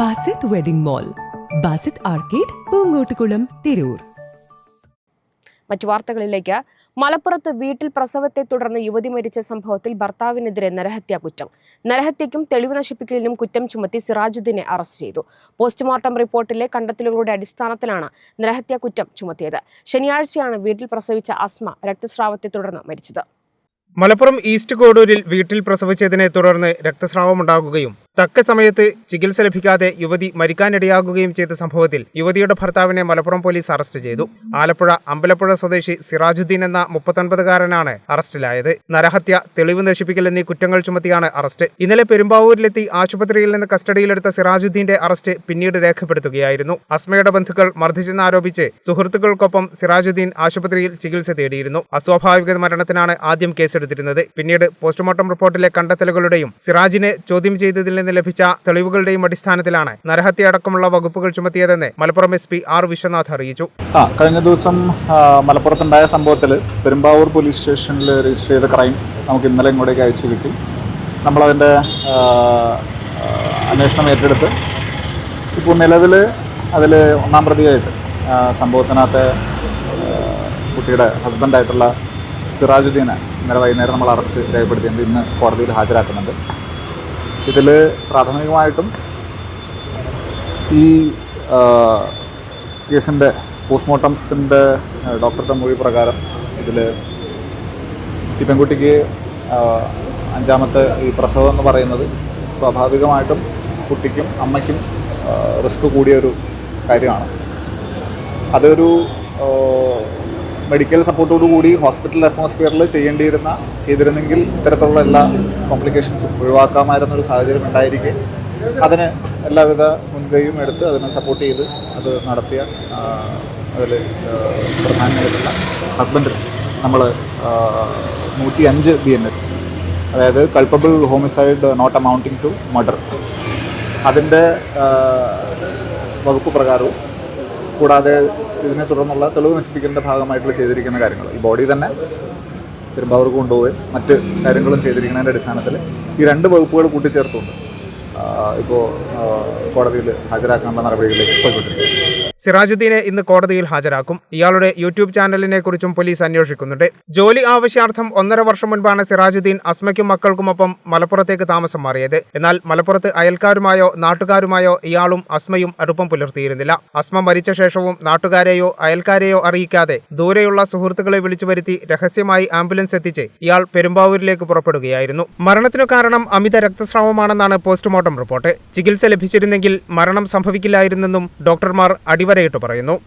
Basith wedding mall Basith arcade Poongottukulam Tirur. മറ്റു വാർത്തകളിലേക്ക്. മലപ്പുറത്ത് വീട്ടിൽ പ്രസവത്തെ തുടർന്ന് യുവതി മരിച്ച സംഭവത്തിൽ ഭർത്താവിനെതിരെ നരഹത്യാ കുറ്റം. നരഹത്യയ്ക്കും തെളിവ് നശിപ്പിക്കലിനും കുറ്റം ചുമത്തി സിറാജുദ്ദീനെ അറസ്റ്റ് ചെയ്തു. പോസ്റ്റ്മോർട്ടം റിപ്പോർട്ടിലെ കണ്ടെത്തലുകളുടെ അടിസ്ഥാനത്തിലാണ് നരഹത്യാ കുറ്റം ചുമത്തിയത്. ശനിയാഴ്ചയാണ് വീട്ടിൽ പ്രസവിച്ച അസ്മ രക്തസ്രാവത്തെ തുടർന്ന് മരിച്ചത്. മലപ്പുറം ഈസ്റ്റ് കോഡൂരിൽ വീട്ടിൽ പ്രസവിച്ചതിനെ തുടർന്ന് രക്തസ്രാവമുണ്ടാകുകയും തക്ക സമയത്ത് ചികിത്സ ലഭിക്കാതെ യുവതി മരിക്കാനിടയാകുകയും ചെയ്ത സംഭവത്തിൽ യുവതിയുടെ ഭർത്താവിനെ മലപ്പുറം പോലീസ് അറസ്റ്റ് ചെയ്തു. ആലപ്പുഴ അമ്പലപ്പുഴ സ്വദേശി സിറാജുദ്ദീൻ എന്ന മുപ്പത്തൊൻപതുകാരനാണ് അറസ്റ്റിലായത്. നരഹത്യ തെളിവ് നശിപ്പിക്കൽ എന്നീ കുറ്റങ്ങൾ ചുമത്തിയാണ് അറസ്റ്റ്. ഇന്നലെ പെരുമ്പാവൂരിലെത്തി ആശുപത്രിയിൽ നിന്ന് കസ്റ്റഡിയിലെടുത്ത സിറാജുദ്ദീന്റെ അറസ്റ്റ് പിന്നീട് രേഖപ്പെടുത്തുകയായിരുന്നു. അസ്മയുടെ ബന്ധുക്കൾ മർദ്ദിച്ചെന്നാരോപിച്ച് സുഹൃത്തുക്കൾക്കൊപ്പം സിറാജുദ്ദീൻ ആശുപത്രിയിൽ ചികിത്സ തേടിയിരുന്നു. അസ്വാഭാവിക മരണത്തിനാണ് ആദ്യം കേസെടുത്തിരുന്നത്. പിന്നീട് പോസ്റ്റ്മോർട്ടം റിപ്പോർട്ടിലെ കണ്ടെത്തലുകളുടെയും സിറാജിനെ ചോദ്യം ചെയ്തതിൽ നിന്ന് ലഭിച്ച തെളിവുകളുടെയും അടിസ്ഥാനത്തിലാണ് നരഹത്യ അടക്കമുള്ള വകുപ്പുകൾ ചുമത്തിയതെന്ന് Malappuram S P R Vishwanath അറിയിച്ചു. ആ കഴിഞ്ഞ ദിവസം മലപ്പുറത്തുണ്ടായ സംഭവത്തിൽ പെരുമ്പാവൂർ പോലീസ് സ്റ്റേഷനിൽ രജിസ്റ്റർ ചെയ്ത ക്രൈം നമുക്ക് ഇന്നലെ ഇങ്ങോട്ടേക്ക് അയച്ചു കിട്ടി. നമ്മളതിന്റെ അന്വേഷണം ഏറ്റെടുത്ത് ഇപ്പോൾ നിലവിൽ അതിൽ ഒന്നാം പ്രതിയായിട്ട് സംഭവത്തിനകത്ത് കുട്ടിയുടെ ഹസ്ബൻഡായിട്ടുള്ള സിറാജുദ്ദീനെ ഇന്നലെ വൈകുന്നേരം നമ്മൾ അറസ്റ്റ് രേഖപ്പെടുത്തിയിട്ടുണ്ട്. ഇന്ന് കോടതിയിൽ ഹാജരാക്കുന്നുണ്ട്. ഇതിൽ പ്രാഥമികമായിട്ടും ഈ കേസിന്റെ പോസ്റ്റ്മോർട്ടത്തിന്റെ ഡോക്ടറുടെ മൊഴി പ്രകാരം ഇതിൽ ഈ പെൺകുട്ടിക്ക് അഞ്ചാമത്തെ ഈ പ്രസവം എന്ന് പറയുന്നത് സ്വാഭാവികമായിട്ടും കുട്ടിക്കും അമ്മയ്ക്കും റിസ്ക് കൂടിയ ഒരു കാര്യമാണ്. അതൊരു മെഡിക്കൽ സപ്പോർട്ടോട് കൂടി ഹോസ്പിറ്റൽ അറ്റ്മോസ്ഫിയറിൽ ചെയ്യേണ്ടിയിരുന്ന ചെയ്തിരുന്നെങ്കിൽ ഇത്തരത്തിലുള്ള എല്ലാ കോംപ്ലിക്കേഷൻസും ഒഴിവാക്കാമായിരുന്ന ഒരു സാഹചര്യം ഉണ്ടായിരിക്കെ. അതിന് എല്ലാവിധ മുൻകൈയും എടുത്ത് അതിനെ സപ്പോർട്ട് ചെയ്ത് അത് നടത്തിയ അതിൽ പ്രധാനമായിട്ടുള്ള ഹസ്ബൻഡ് നമ്മൾ നൂറ്റി അഞ്ച് ബി എൻ എസ് അതായത് culpable homicide not amounting to murder അതിന്റെ വകുപ്പ് പ്രകാരവും കൂടാതെ ഇതിനെ തുടർന്നുള്ള തെളിവ് നശിപ്പിക്കലിന്റെ ഭാഗമായിട്ടുള്ള ചെയ്തിരിക്കുന്ന കാര്യങ്ങൾ. ഈ ബോഡി തന്നെ പെരുമ്പാവൂർക്ക് കൊണ്ടുപോവുകയും മറ്റ് കാര്യങ്ങളും ചെയ്തിരിക്കുന്നതിന്റെ അടിസ്ഥാനത്തിൽ ഈ രണ്ട് വകുപ്പുകൾ കൂട്ടിച്ചേർത്തുകൊണ്ട് ഇപ്പോൾ കോടതിയിൽ ഹാജരാക്കാനുള്ള നടപടികളിലേക്ക് പോയിക്കൊണ്ടിരിക്കുകയാണ്. സിറാജുദ്ദീനെ ഇന്ന് കോടതിയിൽ ഹാജരാക്കും. ഇയാളുടെ യൂട്യൂബ് ചാനലിനെ കുറിച്ചും പോലീസ് അന്വേഷിക്കുന്നുണ്ട്. ജോലി ആവശ്യാർത്ഥം ഒന്നര വർഷം മുൻപാണ് സിറാജുദ്ദീൻ അസ്മയ്ക്കും മക്കൾക്കുമൊപ്പം മലപ്പുറത്തേക്ക് താമസം മാറിയത്. എന്നാൽ മലപ്പുറത്ത് അയൽക്കാരുമായോ നാട്ടുകാരുമായോ ഇയാളും അസ്മയും അടുപ്പം പുലർത്തിയിരുന്നില്ല. അസ്മ മരിച്ച ശേഷവും നാട്ടുകാരെയോ അയൽക്കാരെയോ അറിയിക്കാതെ ദൂരെയുള്ള സുഹൃത്തുക്കളെ വിളിച്ചു വരുത്തി രഹസ്യമായി ആംബുലൻസ് എത്തിച്ച് ഇയാൾ പെരുമ്പാവൂരിലേക്ക് പുറപ്പെടുകയായിരുന്നു. മരണത്തിനു കാരണം അമിത രക്തസ്രാവമാണെന്നാണ് പോസ്റ്റ്മോർട്ടം റിപ്പോർട്ട്. ചികിത്സ ലഭിച്ചിരുന്നെങ്കിൽ മരണം സംഭവിക്കില്ലായിരുന്നെന്നും ഡോക്ടർമാർ അടിവരയിട്ട് പറയുന്നു.